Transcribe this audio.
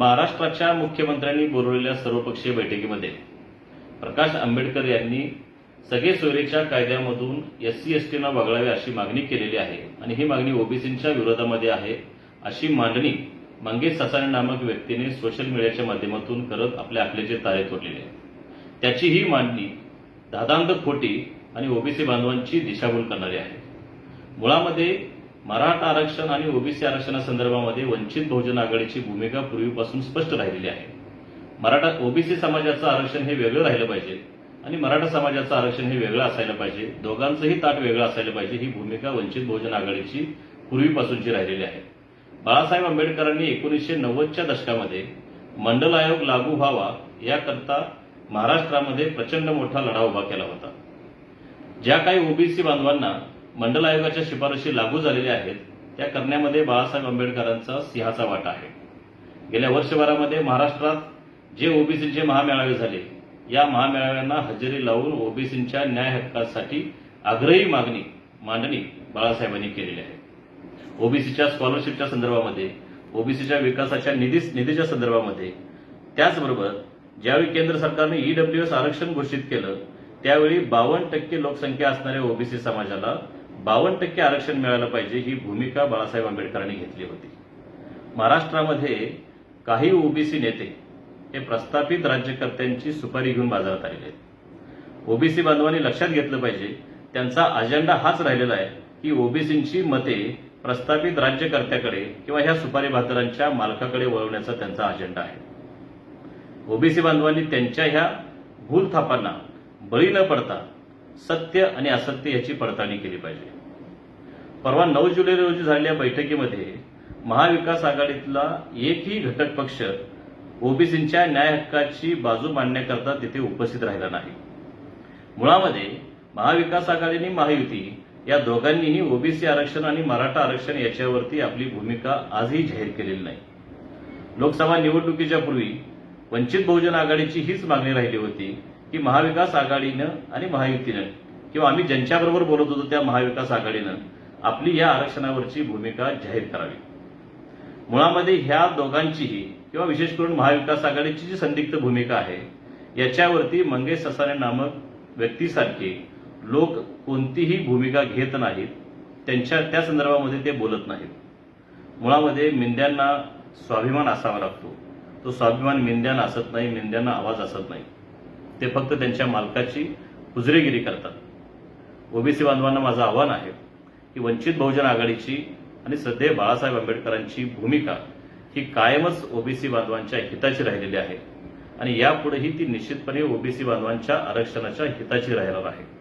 महाराष्ट्राच्या मुख्यमंत्र्यांनी बोलवलेल्या सर्वपक्षीय बैठकीमध्ये प्रकाश आंबेडकर यांनी सगळे सोयरेच्या कायद्यामधून एस सी एस टीना वगळावे अशी मागणी केलेली आहे. आणि ही मागणी ओबीसींच्या विरोधामध्ये आहे अशी मांडणी मंगेश ससाने नामक व्यक्तीने सोशल मीडियाच्या माध्यमातून करत आपल्या आपल्याचे तारे तोडलेले. आहे त्याची ही मांडणी दादांत खोटी आणि ओबीसी बांधवांची दिशाभूल करणारी आहे. मुळामध्ये मराठा आरक्षण आणि ओबीसी आरक्षणासंदर्भामध्ये वंचित बहुजन आघाडीची भूमिका पूर्वीपासून स्पष्ट राहिलेली आहे. मराठा ओबीसी समाजाचं आरक्षण हे वेगळं राहिलं पाहिजे आणि मराठा समाजाचं आरक्षण हे वेगळं असायला पाहिजे. दोघांचंही ताट वेगळं असायला पाहिजे ही भूमिका वंचित बहुजन आघाडीची पूर्वीपासूनची राहिलेली आहे. बाळासाहेब आंबेडकरांनी एकोणीसशे नव्वदच्या दशकामध्ये मंडल आयोग लागू व्हावा याकरता महाराष्ट्रामध्ये प्रचंड मोठा लढा उभा केला होता. ज्या काही ओबीसी बांधवांना मंडल आयोगाच्या शिफारशी लागू झालेल्या आहेत त्या करण्यामध्ये बाळासाहेब आंबेडकरांचा सिंहाचा वाटा आहे. गेल्या वर्षभरामध्ये महाराष्ट्रात जे ओबीसीचे महामेळावे झाले या महामेळाव्यांना हजेरी लावून ओबीसींच्या न्याय हक्कासाठी आग्रही मागणी मांडणी बाळासाहेबांनी केलेली आहे. ओबीसीच्या स्कॉलरशिपच्या संदर्भामध्ये ओबीसीच्या विकासाच्या निधी निधीच्या संदर्भामध्ये त्याचबरोबर ज्यावेळी केंद्र सरकारने ईडब्ल्यूएस आरक्षण घोषित केलं त्यावेळी बावन्न टक्के लोकसंख्या असणाऱ्या ओबीसी समाजाला बावन्न टक्के आरक्षण मिळालं पाहिजे ही भूमिका बाळासाहेब आंबेडकरांनी घेतली होती. महाराष्ट्रामध्ये काही ओबीसी नेते हे प्रस्थापित राज्यकर्त्यांची सुपारी घेऊन बाजारात आलेले आहेत. ओबीसी बांधवांनी लक्षात घेतलं पाहिजे त्यांचा अजेंडा हाच राहिलेला आहे की ओबीसींची मते प्रस्थापित राज्यकर्त्याकडे किंवा ह्या सुपारी बाजारांच्या मालकाकडे वळवण्याचा त्यांचा अजेंडा आहे. ओबीसी बांधवांनी त्यांच्या ह्या भूलथापांना बळी न पडता सत्य आणि असत्य याची पडताळणी केली पाहिजे. परवा नऊ जुलै रोजी झालेल्या बैठकीमध्ये महाविकास आघाडीतला एकही घटक पक्ष ओबीसींच्या न्याय हक्काची बाजू मांडण्याकरता तिथे उपस्थित राहिला नाही. मुळामध्ये महाविकास आघाडी आणि महायुती या दोघांनीही ओबीसी आरक्षण आणि मराठा आरक्षण याच्यावरती आपली भूमिका आजही जाहीर केलेली नाही. लोकसभा निवडणुकीच्या पूर्वी वंचित बहुजन आघाडीची हीच मागणी राहिली होती की महाविकास आघाडीनं आणि महायुतीनं किंवा आम्ही ज्यांच्याबरोबर बोलत होतो त्या महाविकास आघाडीनं आपली या आरक्षणावरची भूमिका जाहीर करावी. मुळामध्ये ह्या दोघांचीही किंवा विशेष करून महाविकास आघाडीची जी संदिग्ध भूमिका आहे याच्यावरती मंगेश ससाने नामक व्यक्तीसारखे लोक कोणतीही भूमिका घेत नाहीत त्यांच्या त्या संदर्भामध्ये ते बोलत नाहीत. मुळामध्ये मिंद्यांना स्वाभिमान असावा लागतो. तो स्वाभिमान मिंद्यांना असत नाही मिंद्यांना आवाज असत नाही. ते फक्त त्यांच्या मालकाची उजरेगिरी करतात. ओबीसी बांधवांना माझं आव्हान आहे की वंचित बहुजन आघाडीची आणि सध्या बाळासाहेब आंबेडकरांची भूमिका ही कायमच ओबीसी बांधवांच्या हिताची राहिलेली आहे आणि यापुढेही ती निश्चितपणे ओबीसी बांधवांच्या आरक्षणाच्या हिताची राहणार आहे.